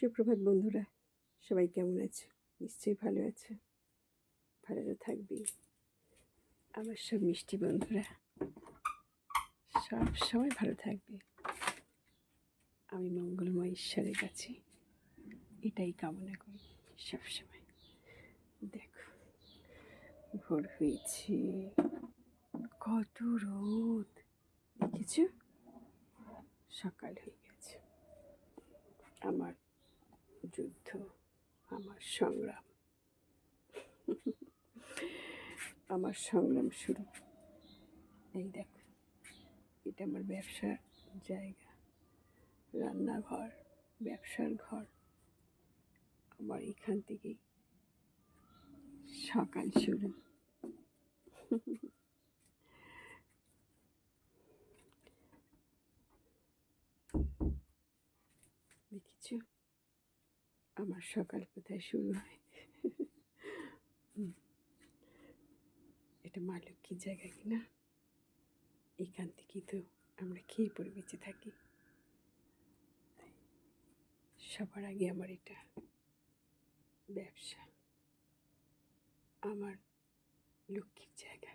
সুপ্রভাত বন্ধুরা, সবাই কেমন আছে? নিশ্চয়ই ভালো আছে। ভালো তো থাকবেই। আমার সব মিষ্টি বন্ধুরা, সব সময় ভালো থাকবে। আমি মঙ্গলময় ঈশ্বরের কাছে এটাই কামনা করি সব সময়। দেখো, ভোর হয়েছে। কত রোদ, দেখেছ? সকাল হয়ে গেছে। আমার যুদ্ধ, আমার সংগ্রাম। আমার সংগ্রাম শুরু। এই দেখো, এটা আমার ব্যবসার জায়গা। রান্নাঘর, ব্যবসার ঘর। আমার এখান থেকেই সকাল শুরু। দেখেছ? আমার সকাল কোথায় শুরু হয়? এটা মা লক্ষ্মীর জায়গা কিনা এখান থেকেই তো আমরা খেয়ে পড়ে বেঁচে থাকি। সবার আগে আমার এটা ব্যবসা। আমার লক্ষ্মীর জায়গা।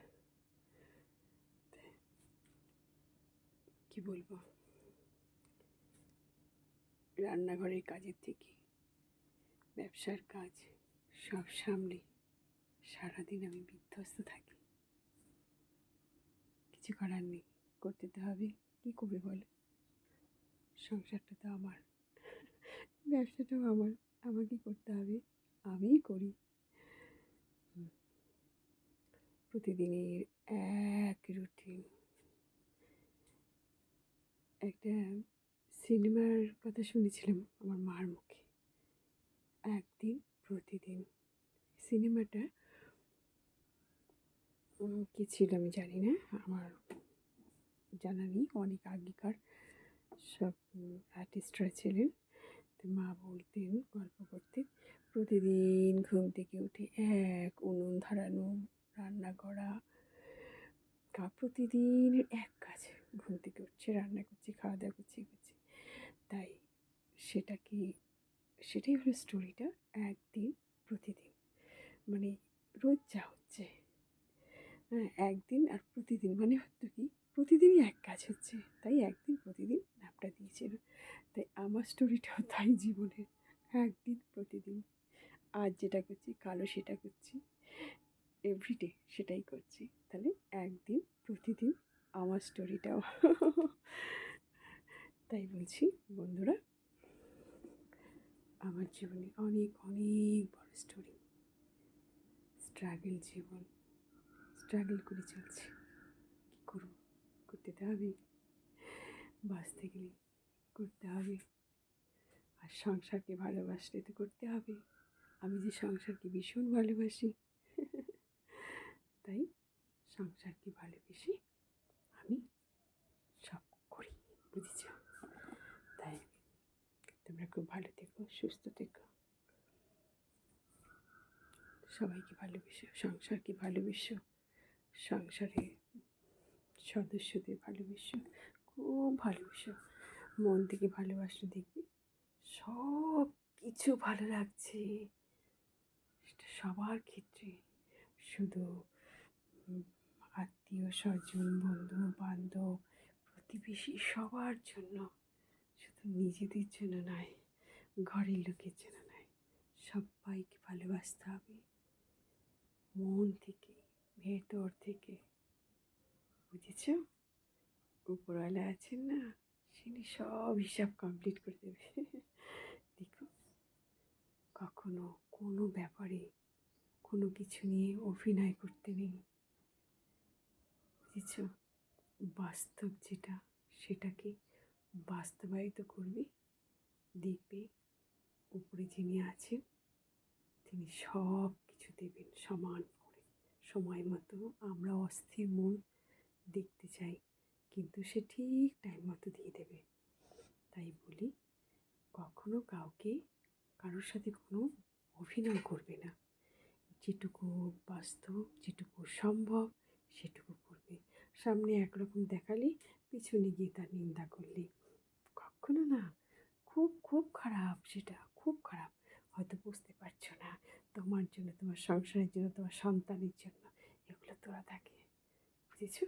কি বলব? রান্নাঘরের কাজের থেকে ব্যবসার কাজ সব সামলে। সারাদিন আমি বিধ্বস্ত থাকি। কিছু করার নেই। করতে তো হবে। কী করবে বলো? সংসারটা তো আমার। ব্যবসাটাও আমার। আমাকে করতে হবে। আমিই করি। প্রতিদিনের এক রুটিন একটা সিনেমার কথা শুনেছিলাম আমার মার মুখে। একদিন প্রতিদিন। সিনেমাটা কী ছিল আমি জানি না। আমার জানা নেই। অনেক আগেকার সব আর্টিস্টরা ছিলেন। তো মা বলতেন, গল্প করতেন, প্রতিদিন ঘুম থেকে উঠে এক উনুন ধরানো, রান্না করা। কা প্রতিদিনের এক কাজ ঘুম থেকে উঠছে, রান্না করছি, খাওয়া দাওয়া করছি করছি। তাই সেটা কি সেটাই হলো স্টোরিটা একদিন প্রতিদিন। মানে রোজ যা হচ্ছে। হ্যাঁ একদিন আর প্রতিদিন। মানে হতো কি, প্রতিদিনই এক কাজ হচ্ছে। তাই একদিন প্রতিদিন নামটা দিয়েছিল তাই আমার স্টোরিটাও তাই জীবনের একদিন প্রতিদিন। আজ যেটা করছি কালো সেটা করছি। এভরিডে সেটাই করছি। তাহলে একদিন প্রতিদিন আমার স্টোরিটাও তাই বলছি, বন্ধুরা আমার জীবনে অনেক অনেক বড় স্টোরি স্ট্রাগল জীবন। স্ট্রাগল করে চলছে। কী করব? করতে তো হবে। বাঁচতে গেলে করতে হবে। আর সংসারকে ভালোবাসলে তো করতে হবে। আমি যে সংসারকে ভীষণ ভালোবাসি। তাই সংসারকে ভালোবেসে আমি সব করি বুঝেছ তাই খুব ভালো থেকো, সুস্থ থেকো। সবাইকে ভালোবেসো, সংসারকে ভালোবেসো, সংসারে সদস্যদের ভালোবেসো, খুব ভালোবেসো। মন থেকে ভালোবাসলে দেখবে সব কিছু ভালো লাগছে। সেটা সবার ক্ষেত্রে। শুধু আত্মীয় স্বজন বন্ধু বান্ধব প্রতিবেশী সবার জন্য। শুধু নিজেদের জন্য নয়। ঘরের লোকের জন্য নয় সবাইকে ভালোবাসতে হবে। মন থেকে, ভেতর থেকে। বুঝেছ? উপরওয়ালা আছেন না তিনি সব হিসাব কমপ্লিট করে দেবে। দেখো, কখনো কোনো ব্যাপারে কোনো কিছু নিয়ে অভিনয় করতে নেই। বুঝেছ? বাস্তব যেটা, সেটাকে বাস্তবায়িত করবে, দেখবে উপরে যিনি আছেন, তিনি সব কিছু দেবেন সমান করে। সময় মতো আমরা অস্থির মন দেখতে চাই, কিন্তু সে ঠিক টাইম মতো দিয়ে দেবে। তাই বলি, কখনো কাউকে কারোর সাথে কোনো অভিনয় করবে না। যেটুকু বাস্তব, যেটুকু সম্ভব, সেটুকু করবে। সামনে একরকম দেখালে, পিছনে গিয়ে তার নিন্দা করলে। কখনো না, খুব খুব খারাপ সেটা। তোমার জন্য, তোমার সংসারের জন্য, তোমার সন্তানের জন্য এগুলো তোরা থাকে বুঝেছ?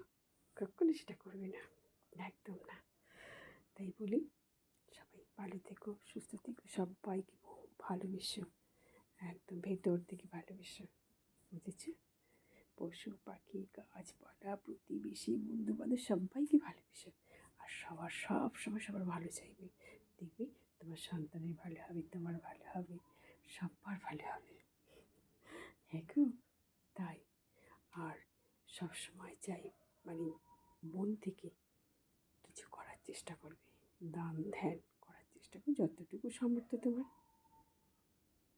কখনো সেটা করবি না, একদম না। তাই বলি, সবাই ভালো থেকো, সুস্থ থেকো, সবাইকে ভালোবেসো, একদম ভেতর থেকে ভালোবেসো, বুঝেছ? পশু, পাখি, গাছপালা, প্রতিবেশী বন্ধু বান্ধব সবাইকে ভালোবেসো। আর সবার, সব সময় সবার ভালো চাইবে, দেখবে তোমার সন্তানের ভালো হবে, তোমার ভালো হবে। সবার ভালো হবে। হ্যাঁ তাই। আর সব সময় চাই মানে মন থেকে কিছু করার চেষ্টা করবে। দান, ধ্যান করার চেষ্টা করবে, যতটুকু সামর্থ্য তোমার।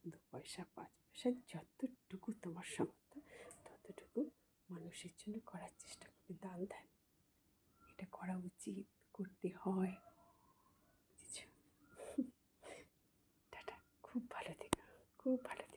দু পয়সা, পাঁচ পয়সা, যতটুকু তোমার সামর্থ্য, ততটুকু মানুষের জন্য করার চেষ্টা করবে। দান, ধ্যান, এটা করা উচিত, করতে হয়। বুঝেছ? খুব ভালো থেকো খুব ভালো